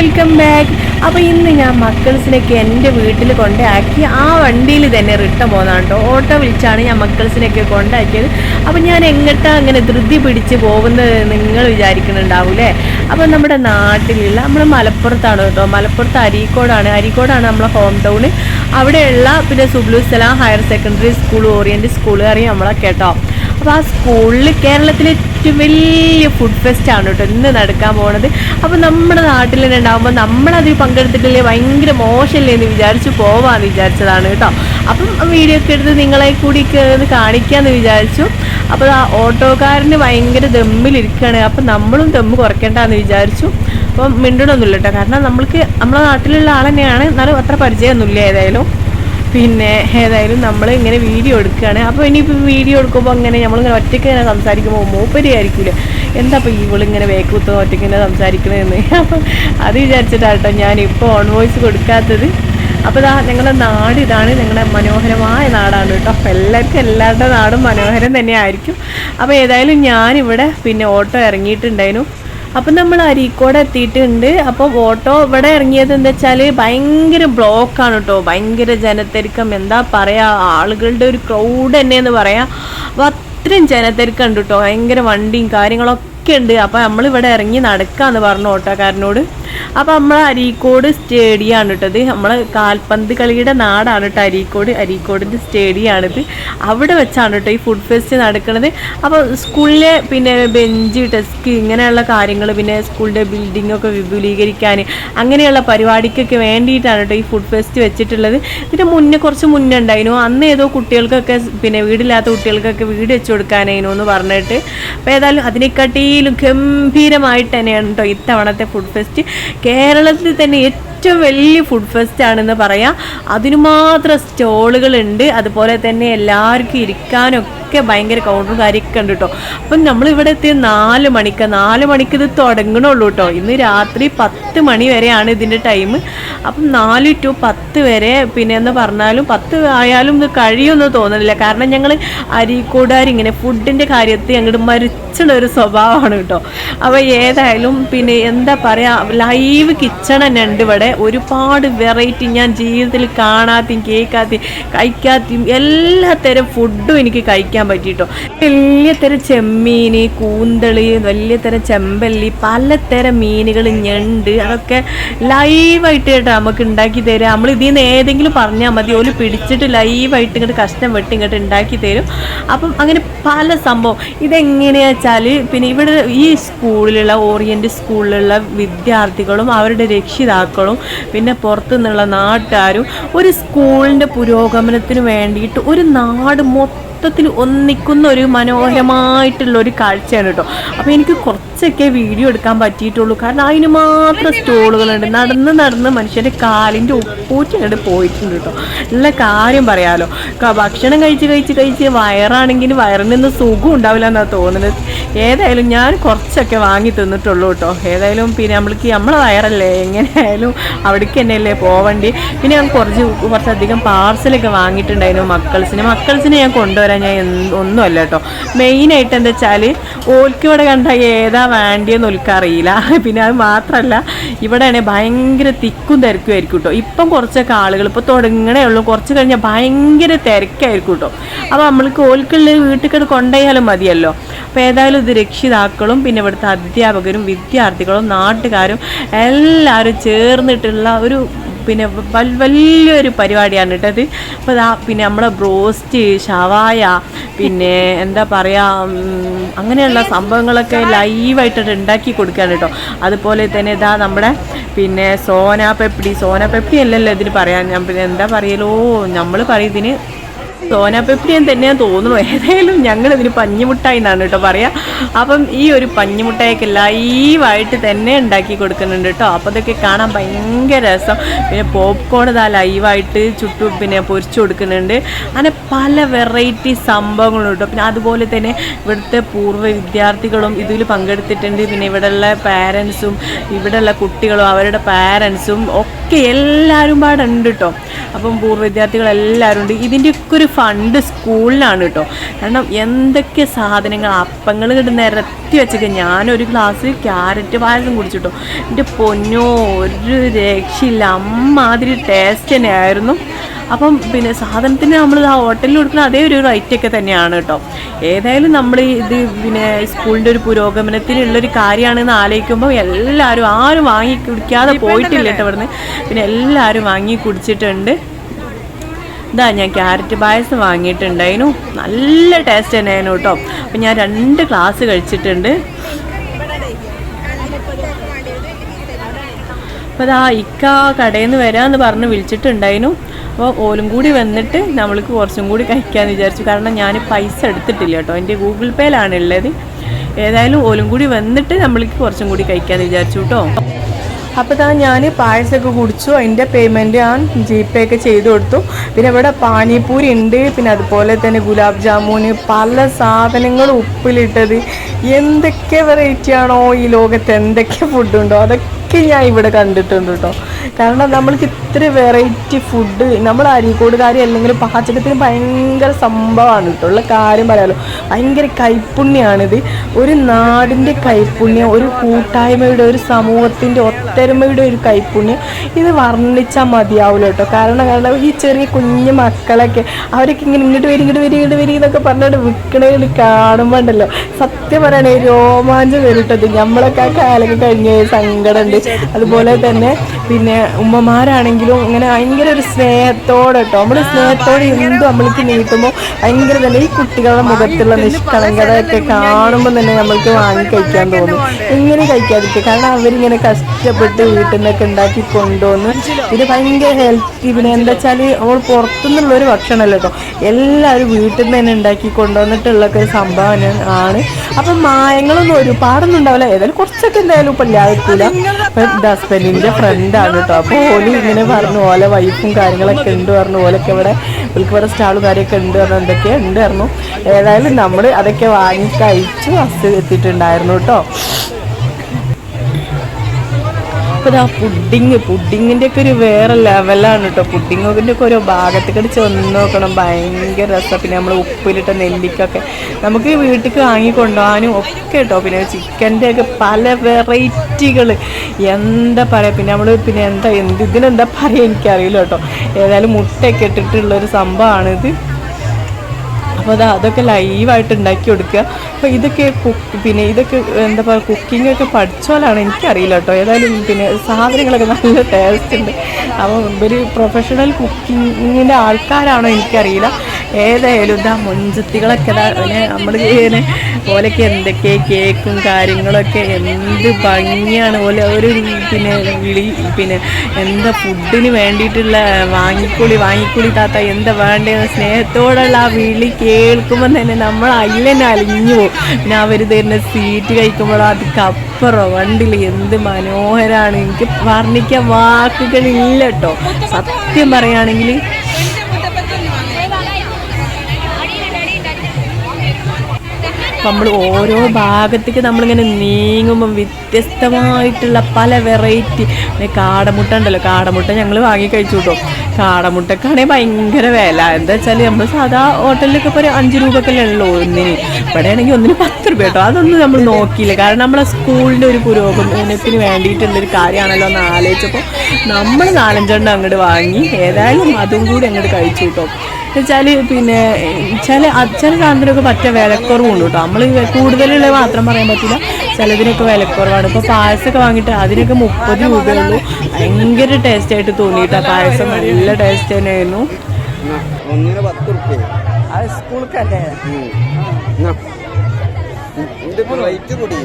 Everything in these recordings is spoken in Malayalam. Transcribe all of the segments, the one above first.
വെൽക്കം ബാക്ക് അപ്പോൾ ഇന്ന് ഞാൻ മക്കൾസിനൊക്കെ എന്റെ വീട്ടിൽ കൊണ്ടാക്കി ആ വണ്ടിയിൽ തന്നെ റിട്ട പോകുന്നതാണ് കേട്ടോ ഓട്ടോ വിളിച്ചാണ് ഞാൻ മക്കൾസിനൊക്കെ കൊണ്ടാക്കിയത്. അപ്പോൾ ഞാൻ എങ്ങോട്ടാ അങ്ങനെ ധൃതി പിടിച്ച് പോകുന്നത് നിങ്ങൾ വിചാരിക്കുന്നുണ്ടാവൂലേ അപ്പോൾ നമ്മുടെ നാട്ടിലുള്ള നമ്മൾ മലപ്പുറത്താണ് കേട്ടോ. മലപ്പുറത്ത് അരീക്കോടാണ്. അരീക്കോടാണ് നമ്മളെ ഹോം ടൗൺ അവിടെയുള്ള പിന്നെ Subulussalam higher secondary school orient school അറിയാം നമ്മളെ കേട്ടോ. അപ്പോൾ ആ സ്കൂളിൽ കേരളത്തിലെ ഏറ്റവും വലിയ ഫുഡ് ഫെസ്റ്റ് ആണ് കേട്ടോ ഇന്ന് നടക്കാൻ പോണത്. അപ്പോൾ നമ്മുടെ നാട്ടിൽ തന്നെ ഉണ്ടാകുമ്പോൾ നമ്മളതിൽ പങ്കെടുത്തിട്ടില്ലേ ഭയങ്കര മോശമല്ലേ എന്ന് വിചാരിച്ച് പോവാന്ന് വിചാരിച്ചതാണ് കേട്ടോ. അപ്പം വീഡിയോ ഒക്കെ എടുത്ത് നിങ്ങളെ കൂടി ഒന്ന് കാണിക്കാമെന്ന് വിചാരിച്ചു. അപ്പോൾ ആ ഓട്ടോക്കാരന് ഭയങ്കര ദമ്മിലിരിക്കുകയാണ് അപ്പം നമ്മളും ദമ്മ് കുറയ്ക്കേണ്ടെന്ന് വിചാരിച്ചു. അപ്പം മിണ്ടണമൊന്നുമില്ല കേട്ടോ. കാരണം നമ്മൾക്ക് നമ്മുടെ നാട്ടിലുള്ള ആൾ തന്നെയാണ്. എന്നാലും അത്ര പരിചയമൊന്നുമില്ല ഏതായാലും. പിന്നെ ഏതായാലും നമ്മൾ ഇങ്ങനെ വീഡിയോ എടുക്കുകയാണ്. അപ്പോൾ ഇനിയിപ്പോൾ വീഡിയോ എടുക്കുമ്പോൾ അങ്ങനെ നമ്മളിങ്ങനെ ഒറ്റയ്ക്ക് ഇങ്ങനെ സംസാരിക്കുമ്പോൾ മൂപ്പരി ആയിരിക്കില്ല എന്താ ഇപ്പോൾ ഇവളിങ്ങനെ വേക്കുത്തോ ഒറ്റയ്ക്ക് ഇങ്ങനെ സംസാരിക്കണതെന്ന് അപ്പം അത് വിചാരിച്ചിട്ടാട്ടോ ഞാനിപ്പോൾ ഓൺ വോയിസ് കൊടുക്കാത്തത്. അപ്പോൾ ഇതാ ഞങ്ങളുടെ നാട് ഇതാണ്. ഞങ്ങളുടെ മനോഹരമായ നാടാണ് കേട്ടോ. അപ്പോൾ എല്ലാവർക്കും എല്ലാവരുടെ നാടും മനോഹരം തന്നെയായിരിക്കും. അപ്പോൾ ഏതായാലും ഞാനിവിടെ പിന്നെ ഓട്ടോ ഇറങ്ങിയിട്ടുണ്ടായിരുന്നു. അപ്പം നമ്മൾ അരീക്കോട് എത്തിയിട്ടുണ്ട്. അപ്പം ഓട്ടോ ഇവിടെ ഇറങ്ങിയത് എന്താ വെച്ചാൽ ഭയങ്കര ബ്ലോക്കാണ് കേട്ടോ ഭയങ്കര ജനത്തിരക്കം. എന്താ പറയുക ആളുകളുടെ ഒരു ക്രൗഡ് തന്നെയെന്ന് പറയാം. അപ്പോൾ അത്രയും ജനത്തിരക്കുണ്ട് കേട്ടോ ഭയങ്കര വണ്ടിയും കാര്യങ്ങളൊക്കെ ഉണ്ട്. അപ്പം നമ്മളിവിടെ ഇറങ്ങി നടക്കാന്ന് പറഞ്ഞു ഓട്ടോക്കാരനോട്. അപ്പം നമ്മളെ അരീക്കോട് സ്റ്റേഡിയമാണ് കേട്ടത് നമ്മളെ കാൽപന്ത് കളിയുടെ നാടാണ് കേട്ടോ അരീക്കോട്. അരീക്കോടിന്റെ സ്റ്റേഡിയമാണിത്. അവിടെ വെച്ചാണ് കേട്ടോ ഈ ഫുഡ് ഫെസ്റ്റ് നടക്കുന്നത് അപ്പോൾ സ്കൂളിലെ പിന്നെ ബെഞ്ച് ഡെസ്ക് ഇങ്ങനെയുള്ള കാര്യങ്ങൾ പിന്നെ സ്കൂളിന്റെ ബിൽഡിംഗ് ഒക്കെ വിപുലീകരിക്കാൻ അങ്ങനെയുള്ള പരിപാടിക്കൊക്കെ വേണ്ടിയിട്ടാണ് കേട്ടോ ഈ ഫുഡ് ഫെസ്റ്റ് വെച്ചിട്ടുള്ളത്. ഇതിന്റെ മുന്നേ കുറച്ച് മുന്നേ ഉണ്ടായിരുന്നു. അന്ന് ഏതോ കുട്ടികൾക്കൊക്കെ പിന്നെ വീടില്ലാത്ത കുട്ടികൾക്കൊക്കെ വീട് വെച്ച് കൊടുക്കാനായിരുന്നു എന്ന് പറഞ്ഞിട്ട്. അപ്പോൾ ഏതായാലും അതിനെക്കാട്ടിലും ഗംഭീരമായിട്ട് തന്നെയാണ് കേട്ടോ ഇത്തവണത്തെ ഫുഡ് ഫെസ്റ്റ് കേരളത്തിൽ തന്നെ ഏറ്റവും വലിയ ഫുഡ് ഫെസ്റ്റ് ആണെന്ന് പറയാം. അതിനു മാത്രം സ്റ്റോളുകളുണ്ട് അതുപോലെ തന്നെ എല്ലാവർക്കും ഇരിക്കാനൊക്കെ ഭയങ്കര കൗണ്ടറും കാര്യമൊക്കെ ഉണ്ട് കേട്ടോ അപ്പം നമ്മളിവിടെ എത്തിയ നാല് മണിക്ക് നാല് മണിക്ക് ഇത് തുടങ്ങണുള്ളൂ കേട്ടോ ഇന്ന് രാത്രി പത്ത് മണി വരെയാണ് ഇതിന്റെ ടൈം അപ്പം നാല് ടു പത്ത് വരെ പിന്നെ എന്ന് പറഞ്ഞാലും പത്ത് ആയാലും ഇത് കഴിയുമെന്ന് തോന്നുന്നില്ല കാരണം ഞങ്ങൾ അരീക്കോടാരിങ്ങനെ ഫുഡിന്റെ കാര്യത്തിൽ അങ്ങോട്ട് മരിച്ചുള്ള ഒരു സ്വഭാവമാണ് കേട്ടോ അപ്പോൾ ഏതായാലും പിന്നെ എന്താ പറയുക ലൈവ് കിച്ചൺ തന്നെ ഉണ്ട് ഇവിടെ. ഒരുപാട് വെറൈറ്റി ഞാൻ ജീവിതത്തിൽ കാണാത്തയും കേൾക്കാത്തയും കഴിക്കാത്തയും എല്ലാ തരം ഫുഡും എനിക്ക് കഴിക്കാൻ പറ്റിയിട്ടോ വലിയ തരം ചെമ്മീൻ കൂന്തൾ വലിയ തരം ചെമ്പല്ലി പലതരം മീനുകൾ ഞണ്ട് അതൊക്കെ ലൈവായിട്ട് കേട്ടോ നമുക്ക് ഉണ്ടാക്കി തരാം. നമ്മൾ ഇതിൽ നിന്ന് ഏതെങ്കിലും പറഞ്ഞാൽ മതി. ഓൽ പിടിച്ചിട്ട് ലൈവായിട്ട് ഇങ്ങോട്ട് കഷ്ടം വെട്ടി ഇങ്ങോട്ട് ഉണ്ടാക്കി തരും. അപ്പം അങ്ങനെ പല സംഭവം. ഇതെങ്ങനെയാ വെച്ചാൽ പിന്നെ ഇവിടെ ഈ സ്കൂളിലുള്ള ഓറിയന്റ് സ്കൂളിലുള്ള വിദ്യാർത്ഥികളും അവരുടെ രക്ഷിതാക്കളും പിന്നെ പുറത്തു നിന്നുള്ള നാട്ടുകാരും ഒരു സ്കൂളിന്റെ പുരോഗമനത്തിന് വേണ്ടിയിട്ട് ഒരു നാട് മൊത്തത്തിൽ ഒന്നിക്കുന്ന ഒരു മനോഹരമായിട്ടുള്ള ഒരു കാഴ്ചയാണ് കേട്ടോ. അപ്പോൾ എനിക്ക് കുറച്ചൊക്കെ വീഡിയോ എടുക്കാൻ പറ്റിയിട്ടുള്ളൂ. കാരണം അതിന് മാത്രം സ്റ്റോളുകളുണ്ട്. നടന്ന് നടന്ന് മനുഷ്യന്റെ കാലിന്റെ ഉപ്പൂറ്റി അങ്ങോട്ട് പോയിട്ടുണ്ട് കേട്ടോ. നല്ല കാര്യം പറയാലോ. ഭക്ഷണം കഴിച്ച് കഴിച്ച് കഴിച്ച് വയറാണെങ്കിൽ വയറിൽ നിന്ന് സുഖം ഉണ്ടാവില്ല എന്നാണ് തോന്നുന്നത്. ഏതായാലും ഞാൻ കുറച്ചൊക്കെ വാങ്ങി തിന്നിട്ടുള്ളൂ കേട്ടോ. ഏതായാലും പിന്നെ നമ്മൾക്ക് നമ്മളെ വയറല്ലേ? എങ്ങനെയായാലും അവിടേക്ക് തന്നെയല്ലേ പോവണ്ടി. പിന്നെ ഞാൻ കുറച്ച് കുറച്ചധികം പാർസലൊക്കെ വാങ്ങിയിട്ടുണ്ടായിരുന്നു മക്കൾസിന്. മക്കൾസിന് ഞാൻ കൊണ്ടുവരാൻ ഞാൻ എന്ത് ഒന്നുമല്ല കേട്ടോ. മെയിനായിട്ട് എന്താ വെച്ചാൽ ഓൽക്ക് ഇവിടെ കണ്ട ഏതാ വേണ്ടിയെന്ന് ഒൽക്കറിയില്ല പിന്നെ അത് മാത്രമല്ല ഇവിടെയാണെങ്കിൽ ഭയങ്കര തിക്കും തിരക്കും ആയിരിക്കും കേട്ടോ. ഇപ്പം കുറച്ചൊക്കെ ആളുകൾ ഇപ്പോൾ തുടങ്ങണേ ഉള്ളൂ. കുറച്ച് കഴിഞ്ഞാൽ ഭയങ്കര തിരക്കായിരിക്കും കേട്ടോ. അപ്പോൾ നമ്മൾക്ക് ഓൽക്കുള്ള വീട്ടിൽ കൊണ്ടുപോയാലും മതിയല്ലോ. അപ്പോൾ ഏതായാലും ഇത് രക്ഷിതാക്കളും പിന്നെ ഇവിടുത്തെ അധ്യാപകരും വിദ്യാർത്ഥികളും നാട്ടുകാരും എല്ലാവരും ചേർന്നിട്ടുള്ള ഒരു പിന്നെ വലിയൊരു പരിപാടിയാണ് കേട്ടത് അപ്പോൾ ഇതാ പിന്നെ നമ്മളെ ബ്രോസ്റ്റ് ഷവായ പിന്നെ എന്താ പറയുക അങ്ങനെയുള്ള സംഭവങ്ങളൊക്കെ ലൈവായിട്ട് ഉണ്ടാക്കി കൊടുക്കുകയാണ് കേട്ടോ. അതുപോലെ തന്നെ ഇതാ നമ്മുടെ പിന്നെ സോന പെപ്പിടി. സോന പെപ്പിടി അല്ലല്ലോ ഇതിന് പറയാൻ. ഞാൻ പിന്നെ എന്താ പറയലോ? നമ്മൾ പറയും ഇതിന് സോന പെപ്ഡിയൻ തന്നെയാ തോന്നുന്നു. ഏതായാലും ഞങ്ങൾ ഇതിന് പഞ്ഞിമുട്ടായി എന്നാണ് കേട്ടോ പറയാ. അപ്പം ഈ ഒരു പഞ്ഞിമുട്ടായൊക്കെ ലൈവായിട്ട് തന്നെ ഉണ്ടാക്കി കൊടുക്കുന്നുണ്ട് കേട്ടോ. അപ്പോൾ അതൊക്കെ കാണാൻ ഭയങ്കര രസം. പിന്നെ പോപ്കോൺ ഇതാ ലൈവായിട്ട് ചുട്ടു പിന്നെ പൊരിച്ചു കൊടുക്കുന്നുണ്ട്. അങ്ങനെ പല വെറൈറ്റി സംഭവങ്ങളും കേട്ടോ. പിന്നെ അതുപോലെ തന്നെ ഇവിടുത്തെ പൂർവ വിദ്യാർത്ഥികളും ഇതിൽ പങ്കെടുത്തിട്ടുണ്ട്. പിന്നെ ഇവിടെയുള്ള പാരൻസും ഇവിടെയുള്ള കുട്ടികളും അവരുടെ പാരൻസും ഒക്കെ ഒക്കെ എല്ലാവരും പാടുണ്ട് കേട്ടോ അപ്പം പൂർവ വിദ്യാർത്ഥികളെല്ലാവരും ഉണ്ട്. ഇതിന്റെയൊക്കെ ഒരു ഫണ്ട് സ്കൂളിലാണ് കേട്ടോ കാരണം എന്തൊക്കെ സാധനങ്ങൾ അപ്പങ്ങൾ കിട്ടുന്ന നിരത്തി വെച്ചൊക്കെ. ഞാനൊരു ഗ്ലാസ് ക്യാരറ്റ് പായസം കുടിച്ചിട്ടോ എന്റെ പൊന്നോ ഒരു രക്ഷയില്ല. അമ്മാതിരി ടേസ്റ്റ് തന്നെയായിരുന്നു. അപ്പം പിന്നെ സാധനത്തിന് നമ്മൾ ആ ഹോട്ടലിൽ കൊടുക്കുന്ന അതേ ഒരു റൈറ്റൊക്കെ ഒക്കെ തന്നെയാണ് കേട്ടോ. ഏതായാലും നമ്മൾ ഇത് പിന്നെ സ്കൂളിന്റെ ഒരു പുരോഗമനത്തിനുള്ളൊരു കാര്യമാണെന്ന് ആലോചിക്കുമ്പോൾ എല്ലാവരും ആരും വാങ്ങി കുടിക്കാതെ പോയിട്ടില്ല കേട്ടോ ഇവിടുന്ന്. പിന്നെ എല്ലാവരും വാങ്ങി കുടിച്ചിട്ടുണ്ട്. ഇതാ ഞാൻ ക്യാരറ്റ് പായസം വാങ്ങിയിട്ടുണ്ടായിരുന്നു. നല്ല ടേസ്റ്റ് തന്നെയായിരുന്നു കേട്ടോ. അപ്പം ഞാൻ രണ്ട് ഗ്ലാസ് കഴിച്ചിട്ടുണ്ട്. അപ്പോൾ അതാ ഇക്ക കടയിൽ നിന്ന് വരാമെന്ന് പറഞ്ഞ് വിളിച്ചിട്ടുണ്ടായിരുന്നു. അപ്പോൾ ഓലും കൂടി വന്നിട്ട് നമ്മൾക്ക് കുറച്ചും കൂടി കഴിക്കാമെന്ന് വിചാരിച്ചു. കാരണം ഞാൻ പൈസ എടുത്തിട്ടില്ല കേട്ടോ. എന്റെ ഗൂഗിൾ പേയിലാണ് ഉള്ളത്. ഏതായാലും ഓലും കൂടി വന്നിട്ട് നമ്മൾക്ക് കുറച്ചും കൂടി കഴിക്കാമെന്ന് വിചാരിച്ചു കേട്ടോ. അപ്പോൾ താ ഞാൻ പായസമൊക്കെ കുടിച്ചു. അതിന്റെ പേയ്മെന്റ് ഞാൻ ജി പേ ഒക്കെ ചെയ്ത് കൊടുത്തു. പിന്നെ ഇവിടെ പാനിപ്പൂരി ഉണ്ട്. പിന്നെ അതുപോലെ തന്നെ ഗുലാബ് ജാമുന് പല സാധനങ്ങളും ഉപ്പിലിട്ടത്. എന്തൊക്കെ വെറൈറ്റി ആണോ ഈ ലോകത്ത്? എന്തൊക്കെ ഫുഡുണ്ടോ അതൊക്കെ ഞാൻ ഇവിടെ കണ്ടിട്ടുണ്ട് കേട്ടോ കാരണം നമ്മൾക്ക് ഇത്ര വെറൈറ്റി ഫുഡ് നമ്മൾ അരീക്കോടുകാരി അല്ലെങ്കിൽ പാചകത്തിന് ഭയങ്കര സംഭവമാണ് കേട്ടോ ഉള്ള കാര്യം പറയാലോ. ഭയങ്കര കൈപ്പുണ്യമാണിത് ഒരു നാടിന്റെ കൈപ്പുണ്യം ഒരു കൂട്ടായ്മയുടെ ഒരു സമൂഹത്തിന്റെ ഒത്തൊരുമയുടെ ഒരു കൈപ്പുണ്യം. ഇത് വർണിച്ചാൽ മതിയാവില്ല കേട്ടോ. കാരണം കാരണം ഈ ചെറിയ കുഞ്ഞു മക്കളൊക്കെ അവരൊക്കെ ഇങ്ങനെ ഇങ്ങോട്ട് വരും ഇങ്ങോട്ട് വരും ഇങ്ങോട്ട് വരും എന്നൊക്കെ പറഞ്ഞിട്ട് വിൽക്കണേൽ കാണുമ്പോൾ ഉണ്ടല്ലോ സത്യം പറയണേ രോമാഞ്ചം വരും കേട്ടോ നമ്മളൊക്കെ ആ കാലൊക്കെ കഴിഞ്ഞ സങ്കടമുണ്ട് അതുപോലെ തന്നെ പിന്നെ ഉമ്മമാരാണെങ്കിലും ഇങ്ങനെ ഭയങ്കര ഒരു സ്നേഹത്തോടെ കേട്ടോ. നമ്മൾ സ്നേഹത്തോടെ എന്തും നമ്മൾക്ക് നീട്ടുമ്പോൾ ഭയങ്കര തന്നെ ഈ കുട്ടികളുടെ മുഖത്തുള്ള നിഷ്കളങ്കതയൊക്കെ കാണുമ്പോൾ തന്നെ നമ്മൾക്ക് വാങ്ങി കഴിക്കാൻ തോന്നും. ഇങ്ങനെ കഴിക്കാതിരിക്കുക. കാരണം അവരിങ്ങനെ കഷ്ടപ്പെട്ട് വീട്ടിൽ നിന്നൊക്കെ ഉണ്ടാക്കി കൊണ്ടുവന്ന് ഇത് ഭയങ്കര ഹെൽത്തി പിന്നെ എന്താ വെച്ചാൽ നമ്മൾ പുറത്തുനിന്നുള്ള ഒരു ഭക്ഷണമല്ല കേട്ടോ. എല്ലാവരും വീട്ടിൽ നിന്ന് തന്നെ ഉണ്ടാക്കി കൊണ്ടുവന്നിട്ടുള്ളൊക്കെ ഒരു സംഭാവന ആണ്. അപ്പം മായങ്ങളൊന്നും ഒരുപാടൊന്നും ഉണ്ടാവില്ല. ഏതായാലും കുറച്ചൊക്കെ എന്തായാലും ഇപ്പം ഇല്ലാതിരിക്കില്ല അപ്പം ഹസ്ബൻഡിന്റെ ഫ്രണ്ടാണ് കേട്ടോ. അപ്പോൾ ഓലി ഇങ്ങനെ പറഞ്ഞു. ഓലെ വൈഫും കാര്യങ്ങളൊക്കെ ഉണ്ട്. പറഞ്ഞു. ഓലൊക്കെ ഇവിടെ ഓൽക്ക് ഇവിടെ സ്റ്റാളും കാര്യമൊക്കെ ഉണ്ട്. പറഞ്ഞു. എന്തൊക്കെ ഉണ്ട് പറഞ്ഞു. ഏതായാലും നമ്മൾ അതൊക്കെ വാങ്ങി കഴിച്ചു ബസ് എത്തിയിട്ടുണ്ടായിരുന്നു കേട്ടോ. അപ്പോൾ ആ പുഡിങ് പുഡിങ്ങിന്റെ ഒക്കെ ഒരു വേറെ ലെവലാണ് കേട്ടോ. പുഡിങ്ങിന്റെ ഒക്കെ ഓരോ ഭാഗത്തേക്ക് ചെന്ന് നോക്കണം. ഭയങ്കര രസം. പിന്നെ നമ്മൾ ഉപ്പിലിട്ട നെല്ലിക്കൊക്കെ. നമുക്ക് വീട്ടിലേക്ക് വാങ്ങിക്കൊണ്ടുപോകാനും ഒക്കെ കേട്ടോ. പിന്നെ ചിക്കന്റെ ഒക്കെ പല വെറൈറ്റികൾ എന്താ പറയുക പിന്നെ നമ്മൾ പിന്നെ എന്താ എന്ത് ഇതിനെന്താ പറയുക എനിക്കറിയില്ല കേട്ടോ. ഏതായാലും മുട്ടയൊക്കെ ഇട്ടിട്ടുള്ളൊരു സംഭവമാണിത് അപ്പോൾ അത് അതൊക്കെ ലൈവായിട്ട് ഉണ്ടാക്കി കൊടുക്കുക. അപ്പോൾ ഇതൊക്കെ കുക്ക് പിന്നെ ഇതൊക്കെ എന്താ പറയുക കുക്കിംഗ് ഒക്കെ പഠിച്ചോലാണ് എനിക്കറിയില്ല കേട്ടോ. ഏതായാലും പിന്നെ സാധനങ്ങളൊക്കെ നല്ല ടേസ്റ്റ് ഉണ്ട്. അപ്പോൾ ഒരു പ്രൊഫഷണൽ കുക്കിങ്ങിന്റെ ആൾക്കാരാണോ എനിക്കറിയില്ല. ഏതായാലും ഇതാ പിന്നെ നമ്മൾ ഇങ്ങനെ ഓലൊക്കെ എന്തൊക്കെ കേക്കും കാര്യങ്ങളൊക്കെ എന്ത് ഭംഗിയാണ് ഓല ഒരു പിന്നെ വിളി പിന്നെ എന്താ ഫുഡിന് വേണ്ടിയിട്ടുള്ള വാങ്ങിക്കുളി വാങ്ങിക്കുളി താത്ത എന്താ വേണ്ടത് സ്നേഹത്തോടുള്ള ആ വിളി കേൾക്കുമ്പോൾ തന്നെ നമ്മൾ അല്ലെന്നെ അലിഞ്ഞു പോകും പിന്നെ അവർ തരുന്ന സീറ്റ് അത് കപ്പറോ വണ്ടിൽ എന്ത് മനോഹരമാണ് എനിക്ക് വർണിക്കാൻ വാക്കുകളില്ല കേട്ടോ. സത്യം പറയുകയാണെങ്കിൽ നമ്മൾ ഓരോ ഭാഗത്തേക്ക് നമ്മളിങ്ങനെ നീങ്ങുമ്പോൾ വ്യത്യസ്തമായിട്ടുള്ള പല വെറൈറ്റി കാടമുട്ട ഉണ്ടല്ലോ. കാടമുട്ട ഞങ്ങൾ വാങ്ങി കഴിച്ചു കേട്ടോ കാടമുട്ടക്കാണെങ്കിൽ ഭയങ്കര വില. എന്താ വെച്ചാൽ നമ്മൾ സാധാ ഹോട്ടലിലൊക്കെ ഇപ്പോൾ ഒരു അഞ്ച് രൂപക്കല്ലേ ഉള്ളൂ ഒന്നിന്. ഇവിടെ ആണെങ്കിൽ ഒന്നിന് പത്ത് രൂപ കേട്ടോ. അതൊന്നും നമ്മൾ നോക്കിയില്ല. കാരണം നമ്മളെ സ്കൂളിന്റെ ഒരു പുരോഗമനത്തിന് വേണ്ടിയിട്ടുള്ളൊരു കാര്യമാണല്ലോ എന്ന് ആലോചിച്ചപ്പോൾ നമ്മൾ നാലഞ്ചെണ്ണം അങ്ങോട്ട് വാങ്ങി. ഏതായാലും അതും കൂടി അങ്ങോട്ട് കഴിച്ചു കേട്ടോ വെച്ചാൽ പിന്നെ ചില ചില സാധനത്തിനൊക്കെ പറ്റ വിലക്കുറവുണ്ട് കേട്ടോ. നമ്മൾ കൂടുതലുള്ള മാത്രം പറയാൻ പറ്റില്ല. ചിലതിനൊക്കെ വിലക്കുറവാണ്. ഇപ്പോൾ പായസമൊക്കെ വാങ്ങിയിട്ട് അതിനൊക്കെ മുപ്പത് രൂപയുള്ളൂ. ഭയങ്കര ടേസ്റ്റ് ആയിട്ട് തോന്നിയിട്ട്. പായസം നല്ല ടേസ്റ്റ് തന്നെയായിരുന്നു. ഒന്നിന് പത്ത് റുപ്യ അത് സ്കൂൾക്കല്ലേ? ഇതിപ്പോ റേറ്റ് കൂടി.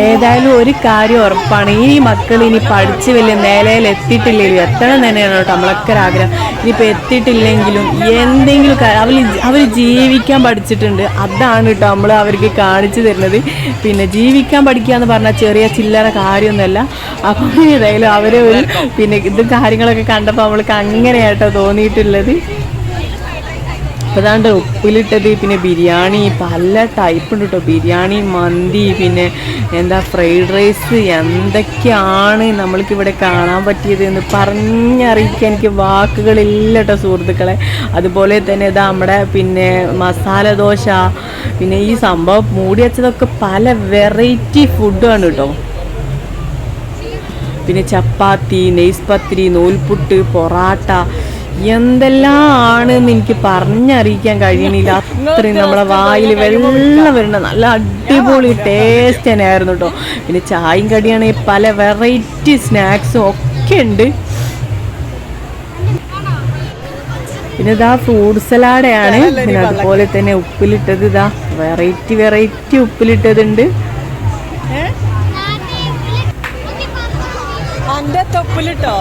ഏതായാലും ഒരു കാര്യം ഉറപ്പാണ്. ഈ മക്കൾ ഇനി പഠിച്ച് വലിയ നിലയിൽ എത്തിയിട്ടില്ലെങ്കിലും എത്തണം തന്നെയാണ് കേട്ടോ നമ്മളൊക്കെ ഒരു ആഗ്രഹം. ഇനിയിപ്പോൾ എത്തിയിട്ടില്ലെങ്കിലും എന്തെങ്കിലും അവർ അവർ ജീവിക്കാൻ പഠിച്ചിട്ടുണ്ട്. അതാണ് കേട്ടോ നമ്മൾ അവർക്ക് കാണിച്ചു തരുന്നത്. പിന്നെ ജീവിക്കാൻ പഠിക്കുക എന്ന് പറഞ്ഞാൽ ചെറിയ ചില്ലറ കാര്യമൊന്നുമല്ല. അപ്പോൾ ഏതായാലും അവരെ ഒരു പിന്നെ ഇതും കാര്യങ്ങളൊക്കെ കണ്ടപ്പോൾ നമ്മൾക്ക് അങ്ങനെയാട്ടോ തോന്നിയിട്ടുള്ളത്. അപ്പോൾ അതാണ്ട് ഉപ്പിലിട്ടത് പിന്നെ ബിരിയാണി പല ടൈപ്പ് ഉണ്ട് കേട്ടോ ബിരിയാണി മന്തി പിന്നെ എന്താ ഫ്രൈഡ് റൈസ് എന്തൊക്കെയാണ് നമ്മൾക്ക് ഇവിടെ കാണാൻ പറ്റിയത് എന്ന് പറഞ്ഞറിയിക്കാൻ എനിക്ക് വാക്കുകളില്ല കേട്ടോ സുഹൃത്തുക്കളെ. അതുപോലെ തന്നെ ഇതാ നമ്മുടെ പിന്നെ മസാല ദോശ പിന്നെ ഈ സംഭവം മൂടി വെച്ചതൊക്കെ പല വെറൈറ്റി ഫുഡാണ് കേട്ടോ പിന്നെ ചപ്പാത്തി നെയ്സ്പത്തിരി നൂൽപുട്ട് പൊറാട്ട എന്തെല്ലാം ആണെന്ന് എനിക്ക് പറഞ്ഞറിയിക്കാൻ കഴിയണില്ല അത്രയും നമ്മളെ വായിൽ വെള്ളം വരുന്ന നല്ല അടിപൊളി ടേസ്റ്റ് തന്നെയായിരുന്നു കേട്ടോ പിന്നെ ചായയും കടിയാണെങ്കിൽ പല വെറൈറ്റി സ്നാക്സും ഒക്കെ ഉണ്ട്. പിന്നെ ഇതാ ഫ്രൂട്ട് സലാഡയാണ് പിന്നെ അതുപോലെ തന്നെ ഉപ്പിലിട്ടത് ഇതാ. വെറൈറ്റി വെറൈറ്റി ഉപ്പിലിട്ടതുണ്ട്. അന്റെ തൊപ്പിലിട്ടോ?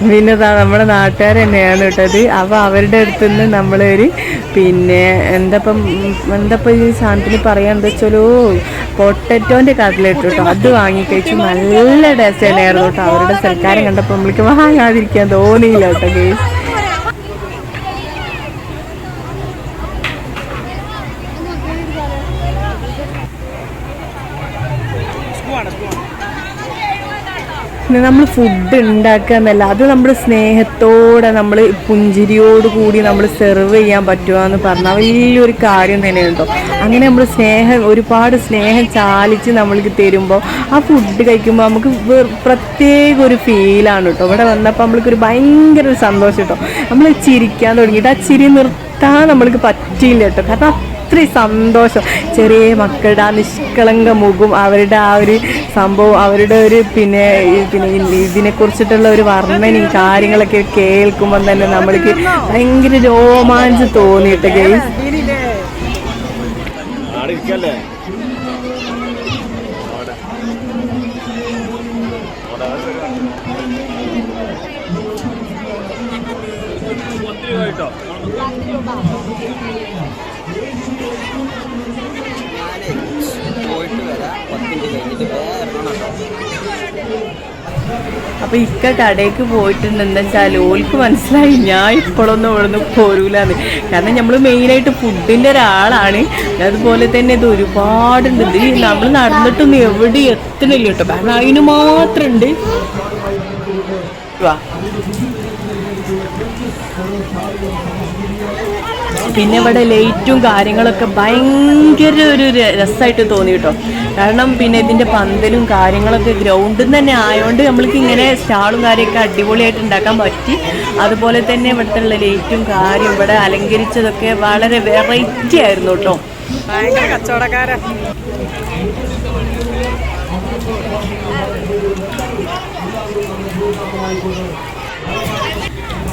പിന്നെ നമ്മുടെ നാട്ടുകാർ തന്നെയാണ് കേട്ടത്. അപ്പോൾ അവരുടെ അടുത്ത് നിന്ന് നമ്മളൊരു പിന്നെ എന്തപ്പം എന്തപ്പം ഈ സാധനത്തിന് പറയാൻ എന്താ വെച്ചാലോ പൊട്ടറ്റോന്റെ കട്ട്ലറ്റ് കേട്ടോ. അത് വാങ്ങി കഴിച്ചു. നല്ല ടേസ്റ്റ് തന്നെയായിരുന്നു കേട്ടോ. അവരുടെ സൽക്കാരം കണ്ടപ്പോൾ നമ്മൾക്ക് വാങ്ങാതിരിക്കാൻ തോന്നിയില്ല കേട്ടോ കേസ് പിന്നെ നമ്മൾ ഫുഡ് ഉണ്ടാക്കുക എന്നല്ല. അത് നമ്മൾ സ്നേഹത്തോടെ നമ്മൾ പുഞ്ചിരിയോട് കൂടി നമ്മൾ സെർവ് ചെയ്യാൻ പറ്റുക എന്ന് പറഞ്ഞാൽ വലിയൊരു കാര്യം തന്നെയുണ്ടോ അങ്ങനെ നമ്മൾ സ്നേഹം ഒരുപാട് സ്നേഹം ചാലിച്ച് നമ്മൾക്ക് തരുമ്പോൾ ആ ഫുഡ് കഴിക്കുമ്പോൾ നമുക്ക് പ്രത്യേക ഒരു ഫീലാണ് കേട്ടോ ഇവിടെ വന്നപ്പോൾ നമ്മൾക്കൊരു ഭയങ്കര ഒരു സന്തോഷം കേട്ടോ നമ്മൾ ചിരിക്കാൻ തുടങ്ങിയിട്ട് ആ ചിരി നിർത്താൻ നമ്മൾക്ക് പറ്റിയില്ല കേട്ടോ കാരണം അത്രയും സന്തോഷം. ചെറിയ മക്കളുടെ ആ നിഷ്കളങ്ക മുഖം അവരുടെ ആ ഒരു സംഭവം അവരുടെ ഒരു പിന്നെ പിന്നെ ഇതിനെ കുറിച്ചിട്ടുള്ള ഒരു വർണനയും കാര്യങ്ങളൊക്കെ കേൾക്കുമ്പോൾ തന്നെ നമ്മൾക്ക് ഭയങ്കര രോമാഞ്ചം തോന്നിയിട്ട് ഗൈസ്. അപ്പൊ ഇക്ക കടയ്ക്ക് പോയിട്ടുണ്ട്. എന്താ വെച്ചാൽ ഓൾക്ക് മനസ്സിലായി ഞാൻ ഇപ്പോഴൊന്നും ഇവിടെ നിന്ന് പോരൂലെന്ന്. കാരണം നമ്മൾ മെയിനായിട്ട് ഫുഡിന്റെ ഒരാളാണ്. അതുപോലെ തന്നെ ഇത് ഒരുപാടുണ്ട്. ഇത് നമ്മൾ നടന്നിട്ടൊന്നും എവിടെ എത്തണില്ല കേട്ടോ. കാരണം അതിന് മാത്രമുണ്ട് വാ. പിന്നെ ഇവിടെ ലൈറ്റും കാര്യങ്ങളൊക്കെ ഭയങ്കര ഒരു രസമായിട്ട് തോന്നി കേട്ടോ. കാരണം പിന്നെ ഇതിന്റെ പന്തലും കാര്യങ്ങളൊക്കെ ഗ്രൗണ്ടിൽ തന്നെ ആയതുകൊണ്ട് നമ്മൾക്ക് ഇങ്ങനെ സ്റ്റാളും കാര്യമൊക്കെ അടിപൊളിയായിട്ട് ഉണ്ടാക്കാൻ പറ്റി. അതുപോലെ തന്നെ ഇവിടുത്തെ ഉള്ള ലൈറ്റും കാര്യം ഇവിടെ അലങ്കരിച്ചതൊക്കെ വളരെ വെറൈറ്റി ആയിരുന്നു കേട്ടോ. ഭയങ്കര കച്ചവടക്കാരൻ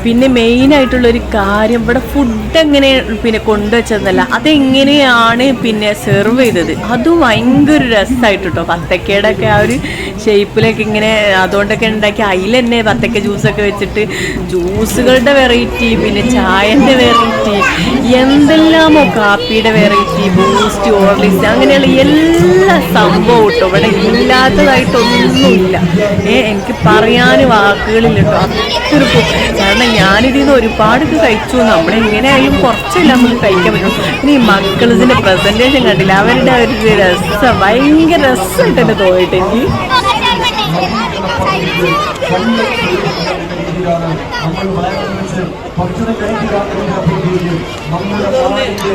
പിന്നെ മെയിൻ ആയിട്ടുള്ള ഒരു കാര്യം ഇവിടെ ഫുഡ് എങ്ങനെ പിന്നെ കൊണ്ടുവച്ചതെന്നല്ല അതെങ്ങനെയാണ് പിന്നെ സെർവ് ചെയ്തത്? അത് ഭയങ്കര രസമായിട്ട് കേട്ടോ ഒക്കെ ആ ഒരു ഷേപ്പിലൊക്കെ ഇങ്ങനെ അതുകൊണ്ടൊക്കെ ഉണ്ടാക്കി അതിൽ തന്നെ വത്തക്ക ജ്യൂസൊക്കെ വെച്ചിട്ട് ജ്യൂസുകളുടെ വെറൈറ്റി പിന്നെ ചായന്റെ വെറൈറ്റി എന്തെല്ലാമോ കാപ്പിയുടെ വെറൈറ്റി ബൂസ്റ്റ് ഓർലിസ് അങ്ങനെയുള്ള എല്ലാ സംഭവം കേട്ടോ ഇവിടെ ഇല്ലാത്തതായിട്ടൊന്നുമില്ല. ഏ എനിക്ക് പറയാൻ വാക്കുകളില്ല കേട്ടോ. അത്ര കാരണം ഞാനിതിൽ ഒരുപാട് ഇത് കഴിച്ചു. നമ്മളെങ്ങനെയായാലും കുറച്ചല്ല നമുക്ക് കഴിക്കാൻ പറ്റും. ഇനി ഈ മക്കളതിന്റെ പ്രസന്റേഷൻ കണ്ടില്ല. അവരുടെ ഒരു രസം ഭയങ്കര രസമായിട്ട് തന്നെ തോന്നിയിട്ട് എനിക്ക്. നമ്മൾ വയറിൽ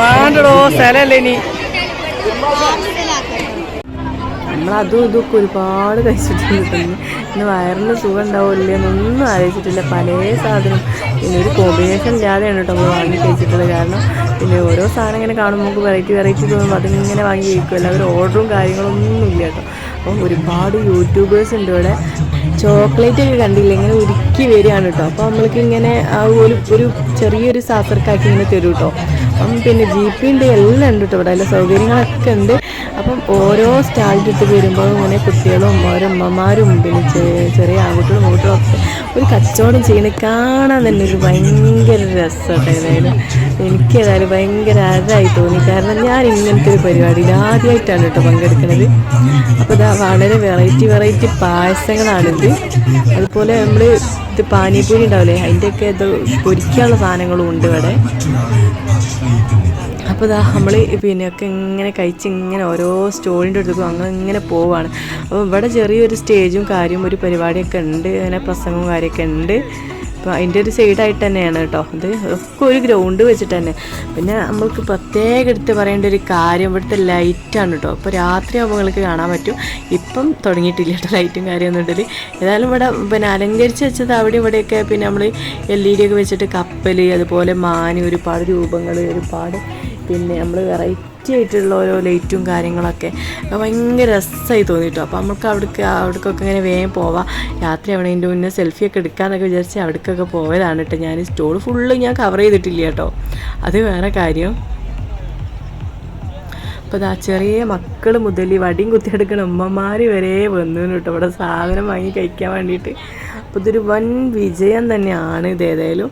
മാണ്ടടോ സ്ഥലല്ലേ ഇനി. നമ്മളതും ഇതൊക്കെ ഒരുപാട് കഴിച്ചിട്ടുണ്ട്. ഇന്ന് വയറിന് സുഖം ഉണ്ടാവില്ല എന്നൊന്നും ആലോചിച്ചിട്ടില്ല. പല സാധനം പിന്നെ ഒരു കോമ്പിനേഷൻ ഇല്ലാതെയാണ് കേട്ടോ നമ്മൾ വാങ്ങി കഴിച്ചിട്ടുള്ളത്. കാരണം പിന്നെ ഓരോ സാധനം ഇങ്ങനെ കാണുമ്പോൾ നമുക്ക് വെറൈറ്റി വെറൈറ്റി തോന്നുമ്പോൾ അതിങ്ങനെ വാങ്ങി കഴിക്കുമല്ലോ അവർ ഓർഡറും കാര്യങ്ങളൊന്നും ഇല്ല കേട്ടോ. അപ്പം ഒരുപാട് യൂട്യൂബേഴ്സ് ഉണ്ട് ഇവിടെ. ചോക്ലേറ്റ് ഒക്കെ കണ്ടില്ല? ഇങ്ങനെ ഉരുക്കി വരികയാണ് കേട്ടോ. അപ്പോൾ നമ്മൾക്ക് ഇങ്ങനെ ആ ഒരു ഒരു ചെറിയൊരു സാസർക്കാക്കി ഇങ്ങനെ തരും കേട്ടോ. പിന്നെ ജീപ്പ് ഉണ്ട് എല്ലാം ഉണ്ട് കേട്ടോ ഇവിടെ. എല്ലാ സൗകര്യങ്ങളൊക്കെ ഉണ്ട്. അപ്പം ഓരോ സ്റ്റാളിലിട്ട് വരുമ്പോൾ ഇങ്ങനെ കുട്ടികളും ഓരോ അമ്മമാരും പിന്നെ ചെറിയ ആൺകുട്ടികളും കൂട്ടും ഒക്കെ ഒരു കച്ചവടം ചെയ്യണ കാണാൻ തന്നെ ഒരു ഭയങ്കര രസമുണ്ട് ഏതായാലും എനിക്ക് ഏതായാലും ഭയങ്കര അരായി തോന്നി. കാരണം ഞാൻ ഇങ്ങനത്തെ ഒരു പരിപാടിയിൽ ആദ്യമായിട്ടാണ് കേട്ടോ പങ്കെടുക്കുന്നത്. അപ്പോൾ ഇതാ വളരെ വെറൈറ്റി വെറൈറ്റി പായസങ്ങളാണിത്. അതുപോലെ നമ്മൾ ഇത് പാനിപ്പൂരി ഉണ്ടാവില്ലേ? അതിന്റെയൊക്കെ ഇത് പൊരിക്കാനുള്ള സാധനങ്ങളും ഉണ്ട് ഇവിടെ. അപ്പോൾ ഇതാ നമ്മൾ പിന്നെ ഒക്കെ ഇങ്ങനെ കഴിച്ച് ഇങ്ങനെ ഓരോ സ്റ്റോളിന്റെ അടുത്തും അങ്ങനെ ഇങ്ങനെ പോവാണ്. അപ്പോൾ ഇവിടെ ചെറിയൊരു സ്റ്റേജും കാര്യവും ഒരു പരിപാടിയൊക്കെ ഉണ്ട്. അങ്ങനെ പ്രസംഗവും കാര്യമൊക്കെ ഉണ്ട്. അപ്പോൾ അതിന്റെ ഒരു സൈഡായിട്ട് തന്നെയാണ് കേട്ടോ ഇത് ഒക്കെ ഒരു ഗ്രൗണ്ട് വെച്ചിട്ട് തന്നെ. പിന്നെ നമ്മൾക്ക് പ്രത്യേകം എടുത്ത് പറയേണ്ട ഒരു കാര്യം ഇവിടുത്തെ ലൈറ്റാണ് കേട്ടോ അപ്പോൾ രാത്രി ആകുമ്പോൾ നിങ്ങൾക്ക് കാണാൻ പറ്റും. ഇപ്പം തുടങ്ങിയിട്ടില്ല കേട്ടോ ലൈറ്റും കാര്യമൊന്നും ഇട്ടില്ല ഏതായാലും ഇവിടെ പിന്നെ അലങ്കരിച്ച് വെച്ചത് അവിടെ ഇവിടെയൊക്കെ പിന്നെ നമ്മൾ എൽ ഇ ഡി ഒക്കെ വെച്ചിട്ട് കപ്പൽ അതുപോലെ മാന് ഒരുപാട് രൂപങ്ങൾ ഒരുപാട് പിന്നെ നമ്മൾ വെറൈറ്റി ആയിട്ടുള്ള ഓരോ ലൈറ്റും കാര്യങ്ങളൊക്കെ. ഭയങ്കര രസമായി തോന്നിട്ടോ. അപ്പോൾ നമുക്ക് അവിടേക്ക് അവിടേക്കൊക്കെ ഇങ്ങനെ വേഗം പോവാം. രാത്രി അവിടെ അതിന്റെ മുന്നേ സെൽഫിയൊക്കെ എടുക്കാമെന്നൊക്കെ വിചാരിച്ച് അവിടേക്കൊക്കെ പോയതാണ് കേട്ടോ ഞാൻ സ്റ്റോൾ ഫുള്ള് ഞാൻ കവർ ചെയ്തിട്ടില്ല കേട്ടോ അത് വേറെ കാര്യം. അപ്പോൾ ആ ചെറിയ മക്കൾ മുതൽ വടിയും കുത്തിയെടുക്കണ ഉമ്മമാർ വരെ വന്നു കേട്ടോ ഇവിടെ സാധനം വാങ്ങി കഴിക്കാൻ വേണ്ടിയിട്ട്. അപ്പോൾ ഇതൊരു വൻ വിജയം തന്നെയാണ് ഇത് ഏതായാലും.